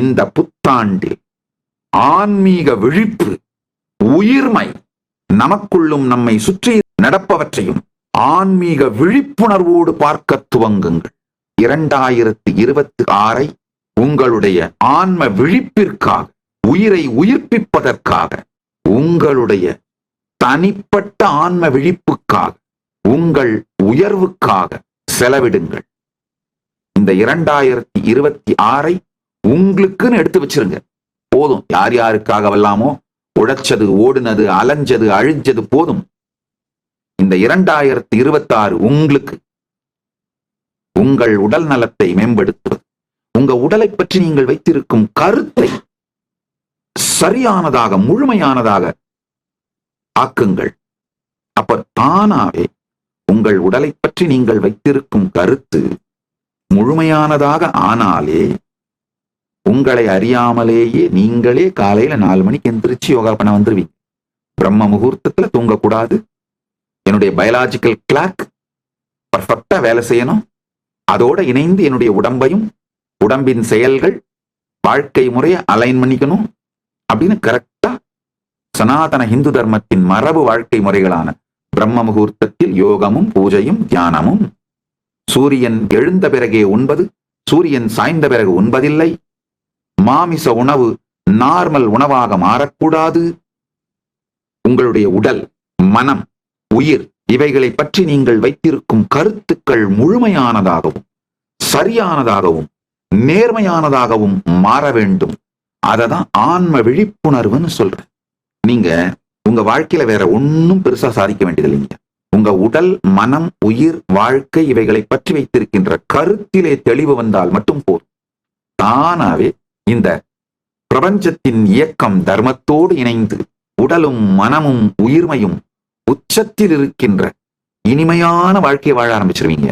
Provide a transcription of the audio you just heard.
இந்த புத்தாண்டில் ஆன்மீக விழிப்பு உயிர்மை நமக்குள்ளும் நம்மை சுற்றி நடப்பவற்றையும் ஆன்மீக விழிப்புணர்வோடு பார்க்க துவங்குங்கள். இரண்டாயிரத்தி இருபத்தி ஆறை உங்களுடைய ஆன்ம விழிப்பிற்காக உயிரை உயிர்ப்பிப்பதற்காக உங்களுடைய தனிப்பட்ட ஆன்ம விழிப்புக்காக உங்கள் உயர்வுக்காக செலவிடுங்கள். இந்த இரண்டாயிரத்தி இருபத்தி ஆறை உங்களுக்குன்னு எடுத்து வச்சிருங்க. போதும். யார் யாருக்காக வல்லாமோ உழைச்சது ஓடுனது அலைஞ்சது அழிஞ்சது போதும். இந்த இரண்டாயிரத்தி இருபத்தி ஆறு உங்களுக்கு உங்கள் உடல் நலத்தை மேம்படுத்துவது உங்க உடலை பற்றி நீங்கள் வைத்திருக்கும் கருத்தை சரியானதாக முழுமையானதாக ஆக்குங்கள். அப்ப தானாவே உங்கள் உடலை பற்றி நீங்கள் வைத்திருக்கும் கருத்து முழுமையானதாக ஆனாலே உங்களை அறியாமலேயே நீங்களே காலையில நாலு மணிக்கு எந்திரிச்சு யோகா பண்ண வந்துருவீங்க. பிரம்ம முகூர்த்தத்துல தூங்கக்கூடாது. என்னுடைய பயாலாஜிக்கல் கிளாக் பர்ஃபெக்டா வேலை செய்யணும். அதோட இணைந்து என்னுடைய உடம்பையும் உடம்பின் செயல்கள் வாழ்க்கை முறையை அலைன் பண்ணிக்கணும். அப்படின்னு கரெக்டா சனாதன இந்து தர்மத்தின் மரபு வாழ்க்கை முறைகளான பிரம்ம முகூர்த்தத்தில் யோகமும் பூஜையும் தியானமும். சூரியன் எழுந்த பிறகே உண்பது சூரியன் சாய்ந்த பிறகு உண்பதில்லை மாமிச உணவு நார்மல் உணவாக மாறக்கூடாது. உங்களுடைய உடல் மனம் உயிர் இவைகளை பற்றி நீங்கள் வைத்திருக்கும் கருத்துக்கள் முழுமையானதாகவும் சரியானதாகவும் நேர்மையானதாகவும் மாற வேண்டும். அததான் ஆன்ம விழிப்புணர்வுன்னு சொல்றேன். நீங்க உங்க வாழ்க்கையில வேற ஒன்னும் பெருசா சாதிக்க வேண்டியது இல்லைங்க உங்க உடல் மனம் உயிர் வாழ்க்கை இவைகளை பற்றி வைத்திருக்கின்ற கருத்திலே தெளிவு வந்தால் மட்டும் போதும். தானாவே இந்த பிரபஞ்சத்தின் இயக்கம் தர்மத்தோடு இணைந்து உடலும் மனமும் உயிர்மையும் உச்சத்தில் இருக்கின்ற இனிமையான வாழ்க்கையை வாழ ஆரம்பிச்சிருவீங்க.